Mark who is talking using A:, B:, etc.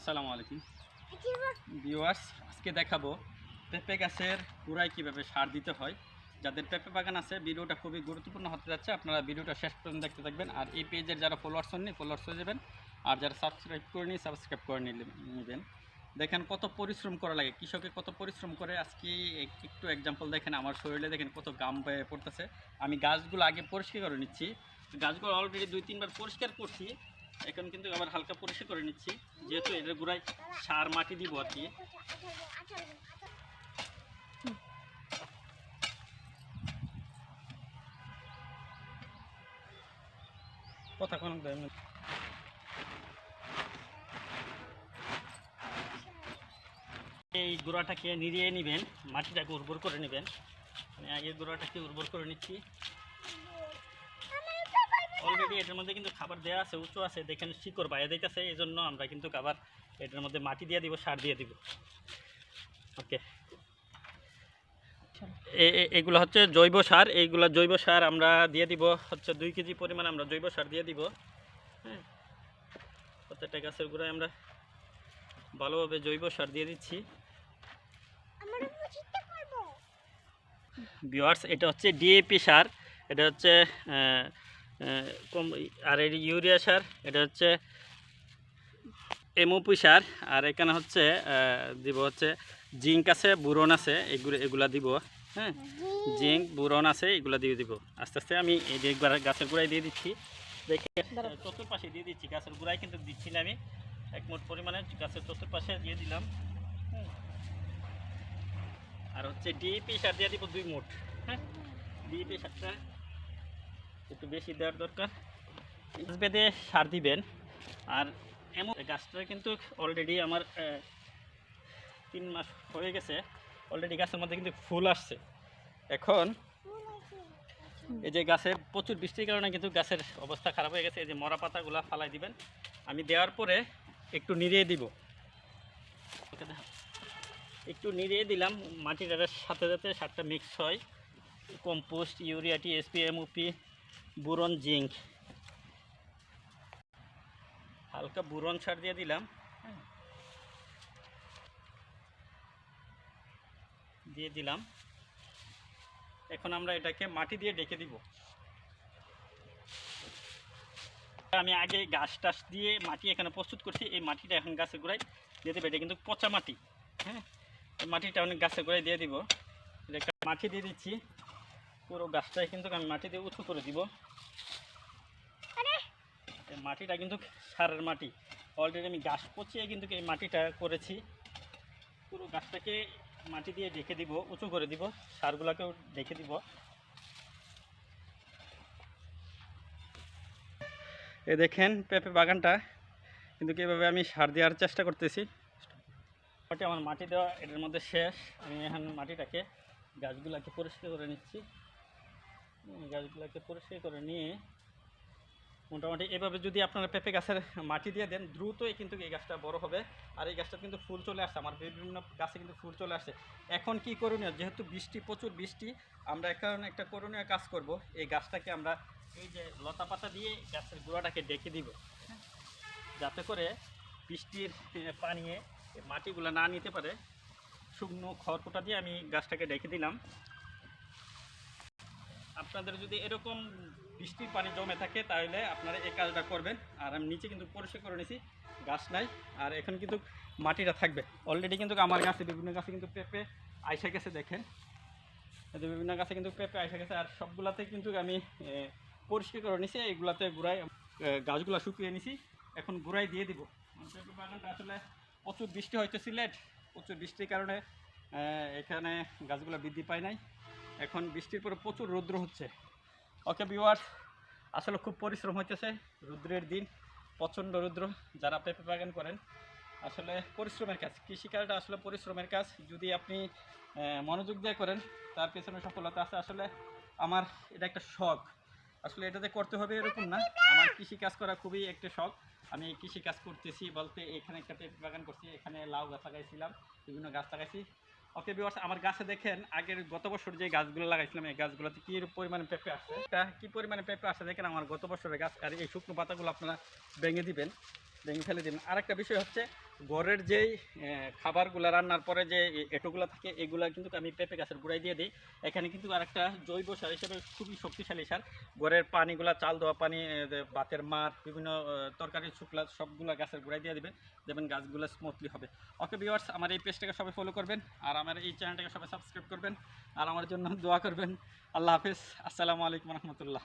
A: আসসালামু আলাইকুম। ভিউয়ার্স আজকে দেখাবো পেঁপে গাছের গোড়ায় কীভাবে সার দিতে হয়। যাদের পেঁপে বাগান আছে ভিডিওটা খুবই গুরুত্বপূর্ণ হতে যাচ্ছে। আপনারা ভিডিওটা শেষ পর্যন্ত দেখতে থাকবেন। আর এই পেজের যারা ফলোয়ার্স হননি ফলোয়ার্স হয়ে যাবেন। আর যারা সাবস্ক্রাইব করে নি সাবস্ক্রাইব করে নেবেন। দেখেন কত পরিশ্রম করা লাগে। কৃষকে কত পরিশ্রম করে। আজকে একটু এক্সাম্পল দেখেন আমার শরীরে। দেখেন কত গাম পড়তেছে। আমি গাছগুলো আগে পরিষ্কার করে নিচ্ছি। গাছগুলো অলরেডি দুই তিনবার পরিষ্কার করছি। এখন কিন্তু আবার হালকা পরিষ্কার করে নিচ্ছি, যেহেতু এদের গোড়ায় সার, মাটি দিব আর কি। এই গোড়াটাকে নিড়িয়ে নেবেন, মাটিটাকে উর্বর করে নেবেন। আমি আগে গোড়াটাকে উর্বর করে নিচ্ছি। অলরেডি এটার মধ্যে কিন্তু খাবার দেওয়া আছে উঁচু আছে দেখেন শিকড় বাইরে দিতেছে এই জন্য আমরা কিন্তু আবার এটার মধ্যে মাটি দিয়ে দিব সার দিয়ে দিব। ওকে এগুলো হচ্ছে জৈব সার এইগুলো জৈব সার আমরা দিয়ে দিব হচ্ছে দুই কেজি পরিমাণ আমরা জৈব সার দিয়ে দিব। হ্যাঁ। প্রত্যেকটা গাছের গোড়ায় আমরা ভালোভাবে জৈব সার দিয়ে দিচ্ছি। ভিওয়ার্স এটা হচ্ছে ডিএপি সার এটা হচ্ছে কম আর এই ইউরিয়া সার এটা হচ্ছে এমওপি সার আর এখানে হচ্ছে দিব হচ্ছে জিঙ্ক আছে বুরন আছে এগুলো এগুলা দিব হ্যাঁ? জিঙ্ক বুরন আছে এগুলা দিয়ে দিব। আস্তে আস্তে আমি এই যে একবার গাছের গোড়ায় দিয়ে দিচ্ছি। দেখে চতুর্পাশে দিয়ে দিচ্ছি গাছের গোড়ায় কিন্তু দিচ্ছি না আমি। এক মোট পরিমাণে গাছের চতুর্পাশে দিয়ে দিলাম আর হচ্ছে ডিএপি সার দিয়ে দিব দুই মোট হ্যাঁ? ডিএপি সারটা একটু বেশি দেওয়ার দরকার। গাছ বেঁধে সার দিবেন। আর এমন গাছটা কিন্তু অলরেডি আমার তিন মাস হয়ে গেছে। অলরেডি গাছের মধ্যে কিন্তু ফুল আসছে। এখন এই যে গাছের প্রচুর বৃষ্টির কারণে কিন্তু গাছের অবস্থা খারাপ হয়ে গেছে। এই যে মরা পাতাগুলো ফালাই দিবেন। আমি দেওয়ার পরে একটু নিড়িয়ে দিব। একটু নিড়িয়ে দিলাম। মাটিটার সাথে সাথে সারটা মিক্স হয়। Compost, urea T SP MOP boron zinc. হালকা বুরন সার দিয়ে দিলাম। দিয়ে দিলাম। এখন আমরা এটাকে মাটি দিয়ে ডেকে দিব। আমি আগে গাছ টাছ দিয়ে মাটি এখানে প্রস্তুত করছি। এই মাটিটা এখন গাছের গোড়ায় দিয়ে দেবে। এটা কিন্তু পচা মাটি। হ্যাঁ? মাটিটা অনেক গাছের গোড়ায় দিয়ে দিব। এটা মাটি দিয়ে দিচ্ছি। পুরো গাছটাই কিন্তু আমি মাটি দিয়ে উঁচু করে দিব। এই মাটিটা কিন্তু সারের মাটি। অলরেডি আমি গাছ পচিয়ে কিন্তু এই মাটিটা করেছি। পুরো গাছটাকে মাটি দিয়ে ঢেকে দিব উঁচু করে দিব সারগুলোকেও ঢেকে দিব। এ দেখেন পেঁপে বাগানটা কিন্তু কীভাবে আমি সার দেওয়ার চেষ্টা করতেছি। মোটামুটি আমার মাটি দেওয়া এটার মধ্যে শেষ। আমি এখন মাটিটাকে গাছগুলোকে পরিষ্কার করে নিচ্ছি। গাছগুলোকে পরিষ্কার করে নিয়ে মোটামুটি এভাবে যদি আপনারা পেঁপে গাছের মাটি দিয়ে দেন, দ্রুতই কিন্তু এই গাছটা বড় হবে। আর এই গাছটা কিন্তু ফুল চলে আসছে। আমার বিভিন্ন গাছে কিন্তু ফুল চলে আসছে। এখন কি করণীয়? যেহেতু বৃষ্টি, প্রচুর বৃষ্টি, আমরা এখন একটা করণীয় কাজ করব। এই গাছটাকে আমরা এই যে লতা পাতা দিয়ে গাছের গোড়াটাকে ডেকে দিব? যাতে করে বৃষ্টির পানিয়ে মাটিগুলো না নিতে পারে। শুকনো খড়কুটা দিয়ে আমি গাছটাকে ডেকে দিলাম। আপনাদের যদি এরকম বৃষ্টির পানি জমে থাকে, তাহলে আপনারা এই কাজটা করবেন। আর আমি নিচে কিন্তু পরিষ্কার করে নিছি, গাছ নাই, আর এখন কিন্তু মাটিটা থাকবে। অলরেডি কিন্তু আমার গাছে বিভিন্ন গাছে কিন্তু পেঁপে আইসা গেছে, দেখেন। বিভিন্ন গাছে কিন্তু পেঁপে আইসা গেছে, আর সবগুলাতে কিন্তু আমি পরিষ্কার করে নিছি এইগুলাতে গুড়াই গাছগুলো শুকিয়ে নিছি। এখন গুড়াই দিয়ে দিব। বাগানটা আসলে প্রচুর বৃষ্টি হয়েছে সিলেট প্রচুর বৃষ্টির কারণে এখানে গাছগুলো বৃদ্ধি পায় নাই। এখন বৃষ্টির পরে প্রচুর রৌদ্র হচ্ছে। ওকে বিওয়ার আসলে খুব পরিশ্রম হইতেছে রৌদ্রের দিন, প্রচণ্ড রৌদ্র যারা পেঁপে বাগান করেন। আসলে পরিশ্রমের কাজ, কৃষিকাজটা আসলে পরিশ্রমের কাজ। যদি আপনি মনোযোগ দিয়ে করেন, তার পেছনে সফলতা আছে। আসলে আমার এটা একটা শখ। আসলে এটাতে করতে হবে এরকম না, আমার কৃষি কাজ করা খুবই একটা শখ। আমি কৃষি কাজ করতেছি বলতে এখানে একটা পেঁপে বাগান করছি, এখানে লাউ গাছ লাগাইছিলাম, বিভিন্ন গাছ লাগাইছি। ওকে বিওয়ার্স আমার গাছে দেখেন, আগের গত বছর যে গাছগুলো লাগাইছিলাম, এই গাছগুলোতে কি পরিমাণে পেঁপে আসছে? এটা কি পরিমাণে পেঁপে আসছে? দেখেন আমার গত বছরের গাছ, আর এই শুকনো পাতাগুলো আপনারা ভেঙে দিবেন। ভেঙে ফেলে দিবেন। আরেকটা বিষয় হচ্ছে ঘরের যেই খাবারগুলো রান্নার পরে যে এঁটোগুলো থাকে এগুলা কিন্তু আমি পেঁপে গাছের গুঁড়াই দিয়ে দিই। এখানে কিন্তু আরেকটা জৈব সার হিসেবে খুবই শক্তিশালী সার। ঘরের পানিগুলা চাল দেওয়া পানি বাতের মার বিভিন্ন আহ, তরকারি শুকলা সবগুলা গাছের গোড়ায় দিয়ে দিবেন। দেখবেন গাছগুলো স্মুথলি হবে। ওকে ভিউয়ার্স আমার এই পেজটাকে সবাই ফলো করবেন আর আমার এই চ্যানেলটাকে সবাই সাবস্ক্রাইব করবেন আর আমার জন্য দোয়া করবেন। আল্লাহ হাফিজ। আসসালামু আলাইকুম রহমতুল্লাহ।